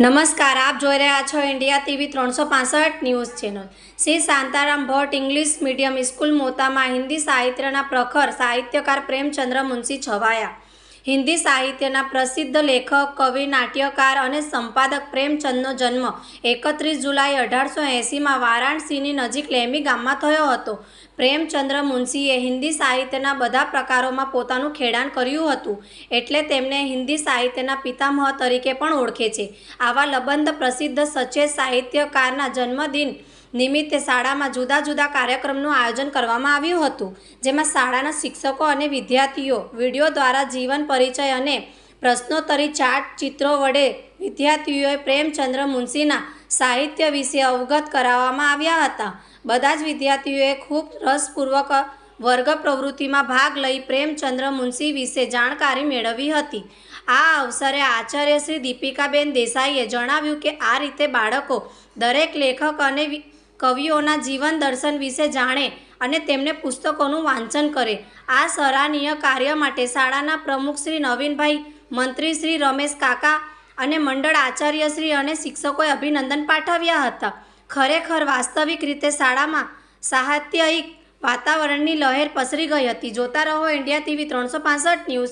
નમસ્કાર, આપ જોઈ રહ્યા છો ઇન્ડિયા ટીવી ત્રણસો પાસઠ news channel. Shri Shantaram Bhatt English medium school મોતામાં Hindi સાહિત્યના પ્રખર સાહિત્યકાર પ્રેમચંદ્ર મુનશી છવાયા. હિન્દી સાહિત્યના પ્રસિદ્ધ લેખક, કવિ, નાટ્યકાર અને સંપાદક પ્રેમચંદનો જન્મ એકત્રીસ જુલાઈ અઢારસો એંસીમાં વારાણસીની નજીક લેમી ગામમાં થયો હતો. પ્રેમચંદ્ર મુનશીએ હિન્દી સાહિત્યના બધા પ્રકારોમાં પોતાનું ખેડાણ કર્યું હતું, એટલે તેમને હિન્દી સાહિત્યના પિતામહ તરીકે પણ ઓળખે છે. આવા લબંધ પ્રસિદ્ધ સચેત સાહિત્યકારના જન્મદિન નિમિત્તે શાળામાં જુદા જુદા કાર્યક્રમનું આયોજન કરવામાં આવ્યું હતું, જેમાં શાળાના શિક્ષકો અને વિદ્યાર્થીઓ વીડિયો દ્વારા જીવન પરિચય અને પ્રશ્નોત્તરી ચાર્ટ ચિત્રો વડે વિદ્યાર્થીઓએ પ્રેમચંદ્ર મુનશીના સાહિત્ય વિશે અવગત કરાવવામાં આવ્યા હતા. બધા જ વિદ્યાર્થીઓએ ખૂબ રસપૂર્વક વર્ગ પ્રવૃત્તિમાં ભાગ લઈ પ્રેમચંદ્ર મુનશી વિશે જાણકારી મેળવી હતી. આ અવસરે આચાર્ય શ્રી દીપિકાબેન દેસાઈએ જણાવ્યું કે આ રીતે બાળકો દરેક લેખક અને કવિઓના જીવન દર્શન વિશે જાણે અને તેમને પુસ્તકોનું વાંચન કરે. આ સરાહનીય કાર્ય માટે શાળાના પ્રમુખ શ્રી નવીનભાઈ, મંત્રી શ્રી રમેશ કાકા અને મંડળ આચાર્ય શ્રી અને શિક્ષકોએ અભિનંદન પાઠવ્યા હતા. ખરેખર વાસ્તવિક રીતે શાળામાં સાહિત્યિક વાતાવરણની લહેર પસરી ગઈ હતી. જોતા રહો ઇન્ડિયા ટીવી ત્રણસો ન્યૂઝ.